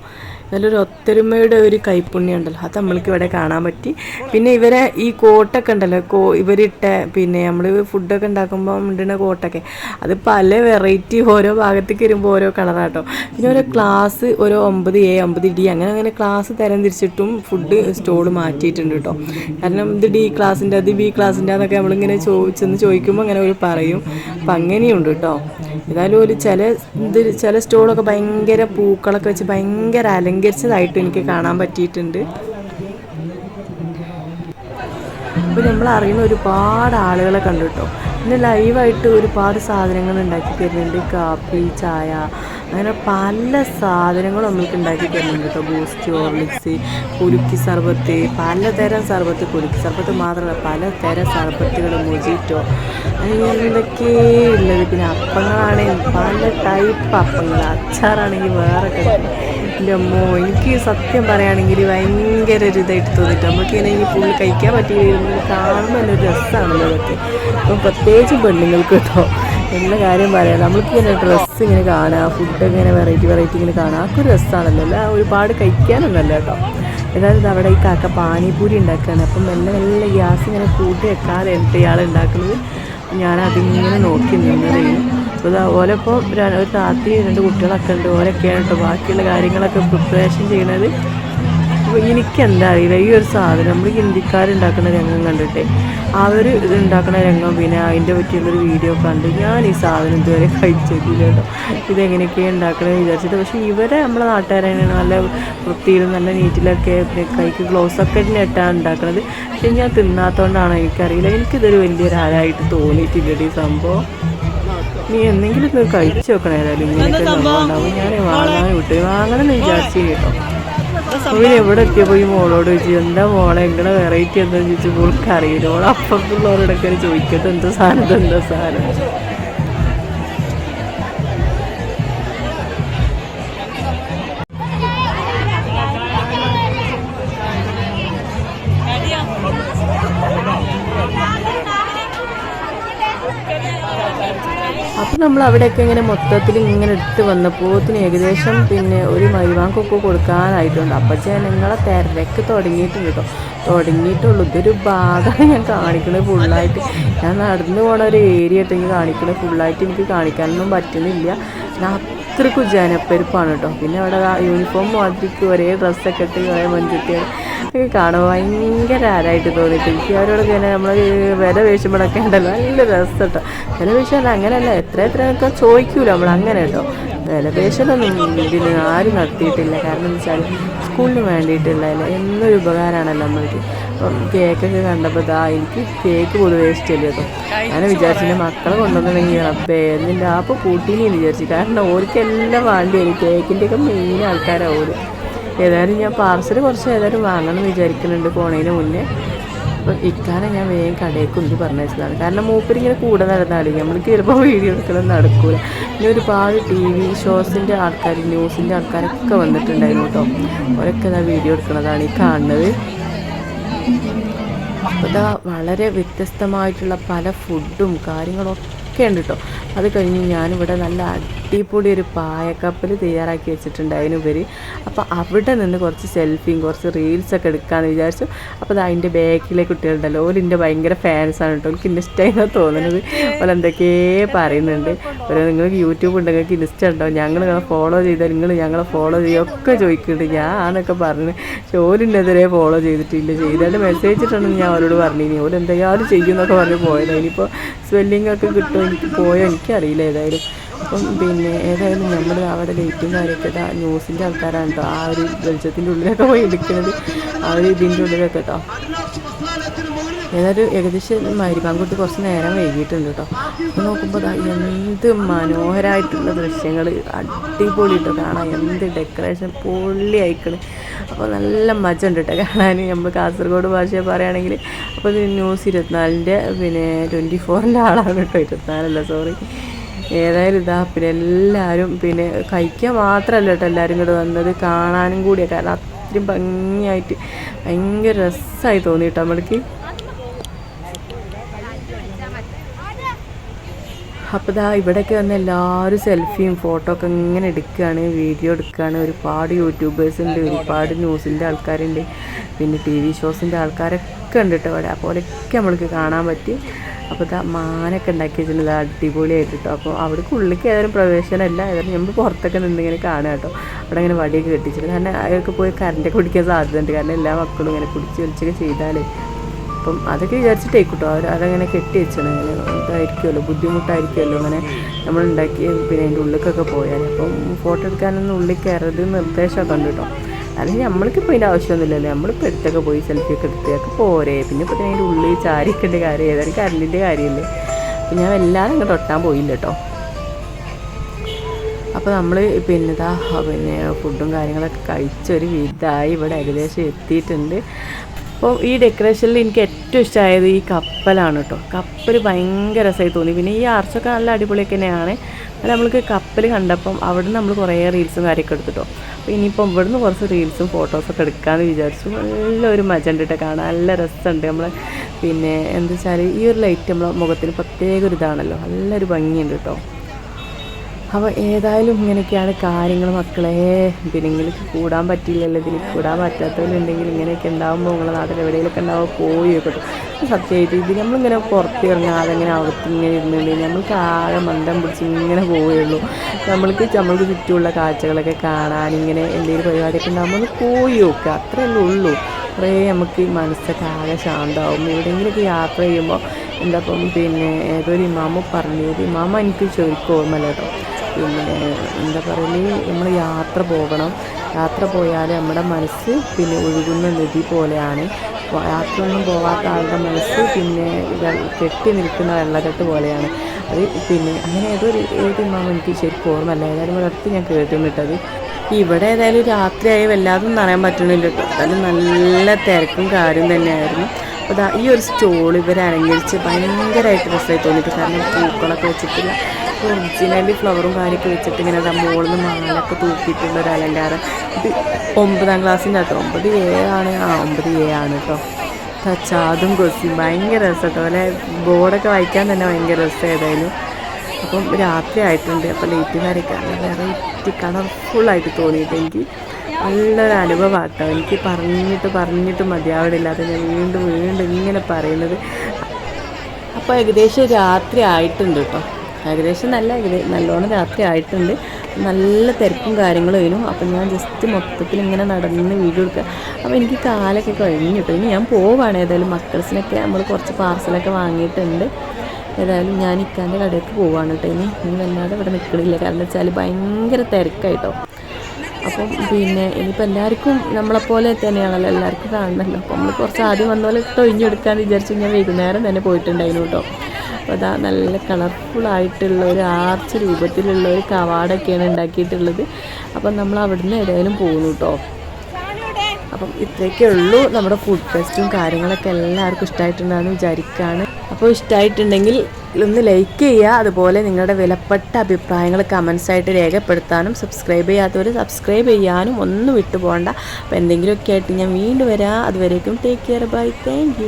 നല്ലൊരു ഒത്തൊരുമയുടെ ഒരു കൈപ്പുണ്യം ഉണ്ടല്ലോ അത് നമ്മൾക്ക് ഇവിടെ കാണാൻ പറ്റി. പിന്നെ ഇവരെ ഈ കോട്ടൊക്കെ ഉണ്ടല്ലോ കോ ഇവരിട്ട പിന്നെ നമ്മൾ ഫുഡൊക്കെ ഉണ്ടാക്കുമ്പോൾ ഇടുന്ന കോട്ടൊക്കെ. അത് പല വെറൈറ്റി ഓരോ ഭാഗത്തേക്ക് വരുമ്പോൾ ഓരോ കളറാട്ടോ പിന്നെ ഓരോ ക്ലാസ് ഓരോ ഒമ്പത് എ ഒമ്പത് ഡി അങ്ങനെ അങ്ങനെ ക്ലാസ് തരം തിരിച്ചിട്ടും ഫുഡ് സ്റ്റോൾ മാറ്റിയിട്ടുണ്ട് കേട്ടോ. കാരണം ഇത് ഡി ക്ലാസ്സിന്റെ അത് ബി ക്ലാസ്സിന്റെ അതൊക്കെ നമ്മളിങ്ങനെ ചോദിച്ചെന്ന് ചോദിക്കുമ്പോൾ അങ്ങനെ ഒരു പറയും. അപ്പം അങ്ങനെയുണ്ട് കേട്ടോ. ഏതായാലും ഒരു ചില ഇത് ചില സ്റ്റോളൊക്കെ ഭയങ്കര പൂക്കളൊക്കെ വെച്ച് ഭയങ്കര അലങ്കരിച്ചതായിട്ട് എനിക്ക് കാണാൻ പറ്റിയിട്ടുണ്ട്. അപ്പോൾ നമ്മൾ അറിയുന്ന ഒരുപാട് ആളുകളെ കണ്ടു കേട്ടോ ലൈവായിട്ട് ഒരുപാട് സാധനങ്ങൾ ഉണ്ടാക്കി തരുന്നുണ്ട്. കാപ്പി ചായ അങ്ങനെ പല സാധനങ്ങളും നമ്മൾക്ക് ഉണ്ടാക്കി തരുന്നുണ്ട് കേട്ടോ ബൂസ്റ്റ് ഓർലിക്സ് കുലുക്കി സർബത്ത് പലതരം സർബത്ത് കുലുക്കി സർബത്ത് മാത്രമല്ല പലതരം സർബത്തുകൾ മൊജിറ്റോ അങ്ങനെ ഉള്ളത് പിന്നെ അപ്പങ്ങളാണെങ്കിൽ പല ടൈപ്പ് അപ്പങ്ങൾ അച്ചാറാണെങ്കിൽ വേറെ കിടക്കും എന്റെ അമ്മോ എനിക്ക് സത്യം പറയുകയാണെങ്കിൽ ഭയങ്കര ഒരു ഇതായിട്ട് തോന്നിയിട്ട് നമുക്ക് ഇങ്ങനെ ഈ ഫുള്ള് കഴിക്കാൻ പറ്റിയിരുന്നു കാണുമ്പോൾ ഒരു രസമാണല്ലോ അതൊക്കെ. അപ്പം പ്രത്യേകിച്ച് പെണ്ണുങ്ങൾക്ക് കേട്ടോ എല്ലാ കാര്യം പറയാം. നമ്മൾക്ക് ഇങ്ങനെ ഡ്രസ്സ് ഇങ്ങനെ കാണുക ഫുഡ് ഇങ്ങനെ വെറൈറ്റി വെറൈറ്റി ഇങ്ങനെ കാണുക അതൊക്കെ ഒരു രസമാണല്ലോ അല്ല ഒരുപാട് കഴിക്കാനൊന്നല്ല കേട്ടോ. എന്നാലും ഇത് അവിടെ ഈ കാക്ക പാനിപൂരി ഉണ്ടാക്കുകയാണ്. അപ്പം മെല്ലെ മെല്ലെ ഗ്യാസ് ഇങ്ങനെ കൂട്ടി വെക്കാതെ എന്നിട്ട് ഇയാൾ ഉണ്ടാക്കുന്നത് ഞാൻ അതിങ്ങനെ നോക്കി നിന്നതേനു അപ്പോൾ ഇതാ ഇപ്പോൾ ഒരു താത്തി രണ്ട് കുട്ടികളൊക്കെ ഉണ്ട്. ഓരൊക്കെയാണ് കേട്ടോ. ബാക്കിയുള്ള കാര്യങ്ങളൊക്കെ പ്രിപ്പറേഷൻ ചെയ്യണത്. അപ്പോൾ എനിക്കെന്താ അറിയില്ല. ഈ ഒരു സാധനം നമ്മൾ ഹിന്ദിക്കാരുണ്ടാക്കുന്ന രംഗം കണ്ടിട്ട് അവർ ഉണ്ടാക്കുന്ന രംഗം പിന്നെ അതിന്റെ പറ്റിയുള്ളൊരു വീഡിയോ കണ്ട് ഞാൻ ഈ സാധനം ഇതുവരെ കഴിച്ചിട്ടില്ല കേട്ടോ. ഇതെങ്ങനെയൊക്കെയാണ് ഉണ്ടാക്കണമെന്ന് വിചാരിച്ചിട്ട്. പക്ഷേ ഇവരെ നമ്മളെ നാട്ടുകാരാണ് നല്ല വൃത്തിയിലും നല്ല നീറ്റിലൊക്കെ പിന്നെ കൈക്ക് ഗ്ലൗസ് ഒക്കെ ഇട്ടാണ് ഉണ്ടാക്കുന്നത് പക്ഷേ ഞാൻ തിന്നാത്തതുകൊണ്ടാണോ എനിക്കറിയില്ല. എനിക്കിതൊരു വലിയൊരു ആരായിട്ട് തോന്നിയിട്ടില്ല ഈ സംഭവം. നീ എന്തെങ്കിലും ഇത് കഴിച്ചു നോക്കണം ഏതായാലും ഇങ്ങനെയൊക്കെ സംഭവം? ഞാൻ വാങ്ങാൻ വിട്ടു. വാങ്ങണം നീ വിചാരിച്ചു കേട്ടോ. അപ്പോൾ എവിടെ എത്തിയപ്പോൾ ഈ മോളോട് ചോദിച്ചു എന്താ മോളെ? എങ്ങനെ വെറൈറ്റി എന്താ ചോദിച്ചു മോൾക്ക് അറിയില്ല. മോളെ അപ്പുറത്തുള്ളവരോടൊക്കെ ചോദിക്കട്ടെ എന്താ സാധനം? എന്താ സാധനം? നമ്മൾ അവിടെയൊക്കെ ഇങ്ങനെ മൊത്തത്തിൽ ഇങ്ങനെ എടുത്ത് വന്നപ്പോത്തിന് ഏകദേശം പിന്നെ ഒരു മൈവാങ്കൊക്കെ കൊടുക്കാനായിട്ടുണ്ട്. അപ്പം നിങ്ങളെ തിരക്ക് തുടങ്ങിയിട്ടുണ്ട്. കേട്ടോ തുടങ്ങിയിട്ടുള്ളൂ. ഇതൊരു ഭാഗം ഞാൻ കാണിക്കുന്നത് ഫുള്ളായിട്ട്. ഞാൻ നടന്നു പോണ ഒരു ഏരിയ ആയിട്ട് എനിക്ക് കാണിക്കുന്നത് ഫുള്ളായിട്ട് എനിക്ക് കാണിക്കാനൊന്നും പറ്റുന്നില്ല. അത്രക്കും ജനപ്പെരുപ്പാണ് കേട്ടോ. പിന്നെ അവിടെ യൂണിഫോം മാറ്റിക്ക് ഒരേ ഡ്രസ്സൊക്കെ ഇട്ട് കുറേ മഞ്ചുട്ടികൾ ഒക്കെ കാണുമ്പോൾ ഭയങ്കര ആരായിട്ട് തോന്നിയിട്ട് എനിക്ക് അവരോട് ഇങ്ങനെ നമ്മൾ വില വീശുമ്പോഴൊക്കെ ഉണ്ടല്ലോ. നല്ല രസം കേട്ടോ. വില വീശാൻ അങ്ങനെയല്ല എത്ര എത്ര ചോദിക്കൂല നമ്മൾ അങ്ങനെ കേട്ടോ. വില പേശലൊന്നും ഇതിന് ആരും നടത്തിയിട്ടില്ല. കാരണം എന്ന് വെച്ചാൽ സ്കൂളിന് വേണ്ടിയിട്ടുള്ള എന്നൊരു ഉപകാരമാണല്ലോ നമ്മൾക്ക്. അപ്പം കേക്കൊക്കെ കണ്ടപ്പോൾ ഇതാ എനിക്ക് കേക്ക് വേസ്റ്റ് അല്ലേ കേട്ടോ. അങ്ങനെ വിചാരിച്ചു എന്റെ മക്കളെ കൊണ്ടുവന്നിട്ടുണ്ടെങ്കിൽ അപ്പേ എന്നിന്റെ ആപ്പ് കൂട്ടീനി വിചാരിച്ചു. കാരണം ഓർക്കെല്ലാം വേണ്ടി വരും. കേക്കിന്റെയൊക്കെ മെയിൻ ആൾക്കാരാണ് ഓര്. ഏതായാലും ഞാൻ പാർസൽ കുറച്ച് ഏതായാലും വാങ്ങണം എന്ന് വിചാരിക്കുന്നുണ്ട് പോണതിന് മുന്നേ. അപ്പോൾ ഇക്കാനെ ഞാൻ വേഗം കടയിൽ കൊണ്ട് പറഞ്ഞതാണ് കാരണം മൂപ്പര് ഇങ്ങനെ കൂടെ നടന്നാലും നമ്മൾക്ക് ചിലപ്പോൾ വീഡിയോ എടുക്കലൊന്നും നടക്കൂല. പിന്നെ ഒരുപാട് ടി വി ഷോസിന്റെ ആൾക്കാർ ന്യൂസിന്റെ ആൾക്കാരൊക്കെ വന്നിട്ടുണ്ടായിരുന്നു കേട്ടോ അവരൊക്കെ ഇതാ വീഡിയോ എടുക്കുന്നതാണ് ഈ കാണുന്നത്. അപ്പോൾ ഇതാ വളരെ വ്യത്യസ്തമായിട്ടുള്ള പല ഫുഡും കാര്യങ്ങളൊക്കെ ഉണ്ട് കേട്ടോ അത് കഴിഞ്ഞ് ഞാനിവിടെ നല്ല അടിപൊളി ഒരു പായക്കപ്പൽ തയ്യാറാക്കി വെച്ചിട്ടുണ്ട് അതിനുപരി അപ്പോൾ അവിടെ നിന്ന് കുറച്ച് സെൽഫിയും കുറച്ച് റീൽസൊക്കെ എടുക്കാമെന്ന് വിചാരിച്ചു. അപ്പോൾ അത് അതിന്റെ ബാക്കിലെ കുട്ടികളുണ്ടല്ലോ. ഓലിന്റെ ഭയങ്കര ഫാൻസാണ് കേട്ടോ. എനിക്ക് ഇൻസ്റ്റയെന്നാണ് തോന്നുന്നത്. ഓല എന്തൊക്കെയേ പറയുന്നുണ്ട്. ഒരു നിങ്ങൾക്ക് യൂട്യൂബ് ഉണ്ട് നിങ്ങൾക്ക് ഇൻസ്റ്റ ഉണ്ടോ? ഞങ്ങൾ നിങ്ങളെ ഫോളോ ചെയ്താൽ നിങ്ങൾ ഞങ്ങളെ ഫോളോ ചെയ്യുകയൊക്കെ ചോദിക്കുന്നുണ്ട്. ഞാൻ ആന്നൊക്കെ പറഞ്ഞു. പക്ഷെ ഓലിനെതിരെ ഫോളോ ചെയ്തിട്ടില്ല. ചെയ്താൽ മെസ്സേജ് ഇട്ടിട്ടുണ്ടെന്ന് ഞാൻ അവരോട് പറഞ്ഞു ഓൽ എന്തായാലും ചെയ്യുമെന്നൊക്കെ പറഞ്ഞ് പോയത്. ഇനിയിപ്പോൾ സ്വെല്ലിംഗ് ഒക്കെ കിട്ടുമോ? എനിക്ക് പോയോ? എനിക്കറിയില്ല ഏതായാലും. അപ്പം പിന്നെ ഏതായാലും നമ്മൾ അവിടെ ലൈറ്റും കാര്യമൊക്കെ ന്യൂസിന്റെ ആൾക്കാരാണ് കേട്ടോ ആ ഒരു വെളിച്ചത്തിന്റെ ഉള്ളിലൊക്കെ പോയി എടുക്കുന്നത് ആ ഒരു ഇതിന്റെ ഉള്ളിലൊക്കെ കേട്ടോ ഏതായാലും ഏകദേശം മരുമാൻ കൊടുത്ത് കുറച്ച് നേരം വൈകിയിട്ടുണ്ട് കേട്ടോ അപ്പോൾ നോക്കുമ്പോൾ എന്ത് മനോഹരമായിട്ടുള്ള ദൃശ്യങ്ങൾ അടിപൊളി കേട്ടോ കാണാം. എന്ത് ഡെക്കറേഷൻ പൊള്ളി അയക്കണ് അപ്പോൾ നല്ല മജുണ്ട് കേട്ടോ കാണാൻ നമ്മൾ കാസർഗോഡ് ഭാഷ പറയുകയാണെങ്കിൽ അപ്പോൾ ഇത് ന്യൂസ് ഇരുപത്തിനാലിന്റെ പിന്നെ ട്വന്റി ഫോറിന്റെ ആളാണ് കേട്ടോ ഇരുപത്തിനാലല്ല സോറി ഏതായാലും ഇതാ പിന്നെ എല്ലാവരും പിന്നെ കഴിക്കാൻ മാത്രമല്ല കേട്ടോ എല്ലാവരും ഇങ്ങോട്ട് വന്നത്. കാണാനും കൂടിയാണ് കാരണം അത്രയും ഭംഗിയായിട്ട് ഭയങ്കര രസമായി തോന്നി കേട്ടോ നമ്മൾക്ക്. അപ്പോൾ ദാ ഇവിടെയൊക്കെ വന്ന് എല്ലാവരും സെൽഫിയും ഫോട്ടോ ഒക്കെ ഇങ്ങനെ എടുക്കുകയാണ് വീഡിയോ എടുക്കുകയാണ് ഒരുപാട് യൂട്യൂബേഴ്സ് ഉണ്ട് ഒരുപാട് ന്യൂസിന്റെ ആൾക്കാരുണ്ട്. പിന്നെ ടി വി ഷോസിന്റെ ആൾക്കാരൊക്കെ ഉണ്ട് കേട്ടോ ഇവിടെ. അപ്പോൾ അവരൊക്കെ നമ്മൾക്ക് കാണാൻ പറ്റി. അപ്പോൾ ഇതാ മാനൊക്കെ ഉണ്ടാക്കി വെച്ചിട്ടുണ്ട്. അടിപൊളിയായിട്ട് കേട്ടോ അപ്പോൾ അവിടേക്ക് ഉള്ളിലേക്ക് ഏതായാലും പ്രവേശനമല്ല. ഏതായാലും നമ്മൾ പുറത്തൊക്കെ നിന്ന് ഇങ്ങനെ കാണുക കേട്ടോ അവിടെ ഇങ്ങനെ വടിയൊക്കെ കെട്ടിച്ചിട്ട് കാരണം അതൊക്കെ പോയി കറണ്ടൊക്കെ കുടിക്കാൻ സാധ്യതയുണ്ട്. കാരണം എല്ലാ മക്കളും ഇങ്ങനെ കുടിച്ച് വലിച്ചൊക്കെ ചെയ്താലേ അപ്പം അതൊക്കെ വിചാരിച്ചിട്ടേക്കൂട്ടോ അവർ അതങ്ങനെ കെട്ടി വെച്ചാണ്. അങ്ങനെ ഇതായിരിക്കുമല്ലോ ബുദ്ധിമുട്ടായിരിക്കുമല്ലോ അങ്ങനെ നമ്മൾ ഉണ്ടാക്കി പിന്നെ അതിന്റെ ഉള്ളിലേക്കൊക്കെ പോയാൽ അപ്പം ഫോട്ടോ എടുക്കാനൊന്നും ഉള്ളിൽ കയറരുത് നിർദ്ദേശമൊക്കെ ഉണ്ട് കേട്ടോ. അല്ലെങ്കിൽ നമ്മൾക്കിപ്പോൾ അതിന്റെ ആവശ്യമൊന്നുമില്ലല്ലോ. നമ്മളിപ്പോൾ എടുത്തൊക്കെ പോയി സെൽഫി ഒക്കെ എടുത്തൊക്കെ പോരെ. പിന്നെ ഇപ്പോൾ അതിന്റെ ഉള്ളിൽ ചാരിക്കേണ്ട കാര്യം ഏതായാലും കരണ്ടിന്റെ കാര്യമില്ലേ. അപ്പം ഞാൻ എല്ലാവരും അങ്ങ് തൊട്ടാൻ പോയില്ല കേട്ടോ. അപ്പോൾ നമ്മൾ പിന്നെ ഇതാ പിന്നെ ഫുഡും കാര്യങ്ങളൊക്കെ കഴിച്ചൊരു വിധമായി ഇവിടെ ഏകദേശം എത്തിയിട്ടുണ്ട്. അപ്പോൾ ഈ ഡെക്കറേഷനിൽ എനിക്ക് ഏറ്റവും ഇഷ്ടമായത് ഈ കപ്പലാണ് കേട്ടോ കപ്പൽ ഭയങ്കര രസമായി തോന്നി. പിന്നെ ഈ ആർച്ചൊക്കെ നല്ല അടിപൊളിയൊക്കെ തന്നെയാണ്. അത് നമ്മൾക്ക് കപ്പൽ കണ്ടപ്പം അവിടെ നമ്മൾ കുറേ റീൽസും കാര്യമൊക്കെ എടുത്തിട്ടോ അപ്പോൾ ഇനിയിപ്പം ഇവിടുന്ന് കുറച്ച് റീൽസും ഫോട്ടോസൊക്കെ എടുക്കാമെന്ന് വിചാരിച്ചു. നല്ലൊരു മജണ്ട് കേട്ടോ കാണാൻ. നല്ല രസമുണ്ട് നമ്മൾ പിന്നെ എന്താ വെച്ചാൽ ഈ ഒരു ലൈറ്റ് നമ്മളെ മുഖത്തിന് പ്രത്യേക ഒരു ഇതാണല്ലോ. നല്ലൊരു ഭംഗിയുണ്ട് കേട്ടോ അപ്പോൾ ഏതായാലും ഇങ്ങനെയൊക്കെയാണ് കാര്യങ്ങൾ മക്കളെ. പിന്നെ നിങ്ങൾക്ക് കൂടാൻ പറ്റില്ലല്ലോ ഇതിന് കൂടാൻ പറ്റാത്തവരുണ്ടെങ്കിൽ ഇങ്ങനെയൊക്കെ ഉണ്ടാകുമ്പോൾ നിങ്ങളെ നാട്ടിൽ എവിടെയെങ്കിലൊക്കെ ഉണ്ടാവുക പോയി വെക്കട്ടെ സത്യമായിട്ട് ഇത് നമ്മളിങ്ങനെ പുറത്ത് ഇറങ്ങാതെ ഇങ്ങനെ അകത്ത് ഇങ്ങനെ ഇരുന്നുണ്ടെങ്കിൽ നമ്മൾക്ക് ആകെ മന്ദം പിടിച്ച് ഇങ്ങനെ പോവുകയുള്ളൂ. നമ്മൾക്ക് നമ്മൾക്ക് ചുറ്റുമുള്ള കാഴ്ചകളൊക്കെ കാണാൻ ഇങ്ങനെ എന്തെങ്കിലും പരിപാടിയൊക്കെ ഉണ്ടാകുമ്പോൾ ഒന്ന് പോയി നോക്കുക. അത്രയല്ലേ ഉള്ളൂ. കുറേ നമുക്ക് മനസ്സൊക്കെ ആകെ ശാന്തമാവും എവിടെയെങ്കിലുമൊക്കെ യാത്ര ചെയ്യുമ്പോൾ എന്താ പിന്നെ ഏതൊരു ഇമാമ പറഞ്ഞത് ഇമാമ എനിക്ക് ശരിക്കും കേട്ടോ. പിന്നെ എന്താ പറയുക നമ്മൾ യാത്ര പോകണം. യാത്ര പോയാൽ നമ്മുടെ മനസ്സ് പിന്നെ ഒഴുകുന്ന നദി പോലെയാണ്. യാത്ര ഒന്നും പോകാത്ത ആളുടെ മനസ്സ് പിന്നെ കെട്ടി നിൽക്കുന്ന വെള്ളക്കെട്ട് പോലെയാണ്. അത് പിന്നെ അങ്ങനെ ഒരു ഏത് ഇമാമ എനിക്ക് ശരിക്കും ഓർമ്മല്ല ഏതായാലും ഇവിടെ അടുത്ത് ഞാൻ കേട്ടുന്നിട്ടത് ഇവിടെ ഏതായാലും രാത്രിയായി വല്ലാതെ അറിയാൻ പറ്റണില്ല കേട്ടോ. നല്ല തിരക്കും കാര്യം തന്നെയായിരുന്നു. അപ്പോൾ ഈ ഒരു സ്റ്റോൾ ഇവരെ അലങ്കരിച്ച് ഭയങ്കരമായിട്ട് രസമായി തോന്നിയിട്ട് കാരണം പൂക്കളൊക്കെ വെച്ചിട്ടുള്ള ഒറിജിനലി ഫ്ലവറും കാര്യമൊക്കെ വെച്ചിട്ട് ഇങ്ങനെ മുകളിൽ നിന്ന് മാലൊക്കെ തൂക്കിയിട്ടുള്ള ഒരു അലങ്കാരം ഇത് ഒമ്പതാം ക്ലാസ്സിന്റെ കേട്ടോ ഒമ്പത് എ ആണ്. ആ ഒമ്പത് എ ആണ് കേട്ടോ തച്ചാതും കൊസിയും ഭയങ്കര രസം കേട്ടോ അല്ലെ ബോർഡൊക്കെ വായിക്കാൻ തന്നെ ഭയങ്കര രസം ഏതായാലും. അപ്പം രാത്രി ആയിട്ടുണ്ട്. അപ്പോൾ ലൈറ്റുകാരൊക്കെ വെറൈറ്റി കളർഫുള്ളായിട്ട് തോന്നിയിട്ട് എനിക്ക് നല്ലൊരു അനുഭവമാണ് കേട്ടോ എനിക്ക് പറഞ്ഞിട്ട് പറഞ്ഞിട്ട് മതിയാവിടില്ല അത് ഞാൻ വീണ്ടും വീണ്ടും ഇങ്ങനെ പറയുന്നത്. അപ്പോൾ ഏകദേശം രാത്രി ആയിട്ടുണ്ട് കേട്ടോ ഏകദേശം നല്ല നല്ലോണം രാത്രി ആയിട്ടുണ്ട്. നല്ല തിരക്കും കാര്യങ്ങളും ആയിരുന്നു. അപ്പം ഞാൻ ജസ്റ്റ് മൊത്തത്തിൽ ഇങ്ങനെ നടന്ന് വീഡിയോ എടുക്കുക. അപ്പോൾ എനിക്ക് കാലൊക്കെ കഴിഞ്ഞു ഇനി ഞാൻ പോവാണ്. ഏതായാലും മക്കൾസിനൊക്കെ നമ്മൾ കുറച്ച് പാർസലൊക്കെ വാങ്ങിയിട്ടുണ്ട്. ഏതായാലും ഞാൻ ഇക്കാന്റെ കടയിലേക്ക് പോവാണ് കേട്ടോ. ഇനി ഇനി വല്ലാതെ ഇവിടെ നിൽക്കണില്ല കാരണം വെച്ചാൽ ഭയങ്കര തിരക്കായിട്ടോ. അപ്പം പിന്നെ ഇനിയിപ്പോൾ എല്ലാവർക്കും നമ്മളെപ്പോലെ തന്നെയാണല്ലോ എല്ലാവർക്കും കാണണമല്ലോ അപ്പോൾ നമ്മൾ കുറച്ച് ആദ്യം വന്ന പോലെ തൊഴിഞ്ഞെടുക്കാമെന്ന് വിചാരിച്ച് ഞാൻ വൈകുന്നേരം തന്നെ പോയിട്ടുണ്ടായിരുന്നു കേട്ടോ. അപ്പോൾ അതാ നല്ല കളർഫുള്ളായിട്ടുള്ള ഒരു ആർച്ച് രൂപത്തിലുള്ള ഒരു കവാടൊക്കെയാണ് ഉണ്ടാക്കിയിട്ടുള്ളത്. അപ്പം നമ്മൾ അവിടുന്ന് ഏതായാലും പോകുന്നു കേട്ടോ അപ്പം ഇത്രയൊക്കെ ഉള്ളൂ നമ്മുടെ ഫുഡ് ഫെസ്റ്റും കാര്യങ്ങളൊക്കെ എല്ലാവർക്കും ഇഷ്ടമായിട്ടുണ്ടാകുമെന്ന് വിചാരിക്കുകയാണ് അപ്പോൾ ഇഷ്ടമായിട്ടുണ്ടെങ്കിൽ ഒന്ന് ലൈക്ക് ചെയ്യുക. അതുപോലെ നിങ്ങളുടെ വിലപ്പെട്ട അഭിപ്രായങ്ങൾ കമൻസായിട്ട് രേഖപ്പെടുത്താനും സബ്സ്ക്രൈബ് ചെയ്യാത്തവർ സബ്സ്ക്രൈബ് ചെയ്യാനും ഒന്നും വിട്ടുപോകണ്ട. അപ്പോൾ എന്തെങ്കിലുമൊക്കെ ആയിട്ട് ഞാൻ വീണ്ടും വരാം. അതുവരേക്കും ടേക്ക് കെയർ ബൈ താങ്ക്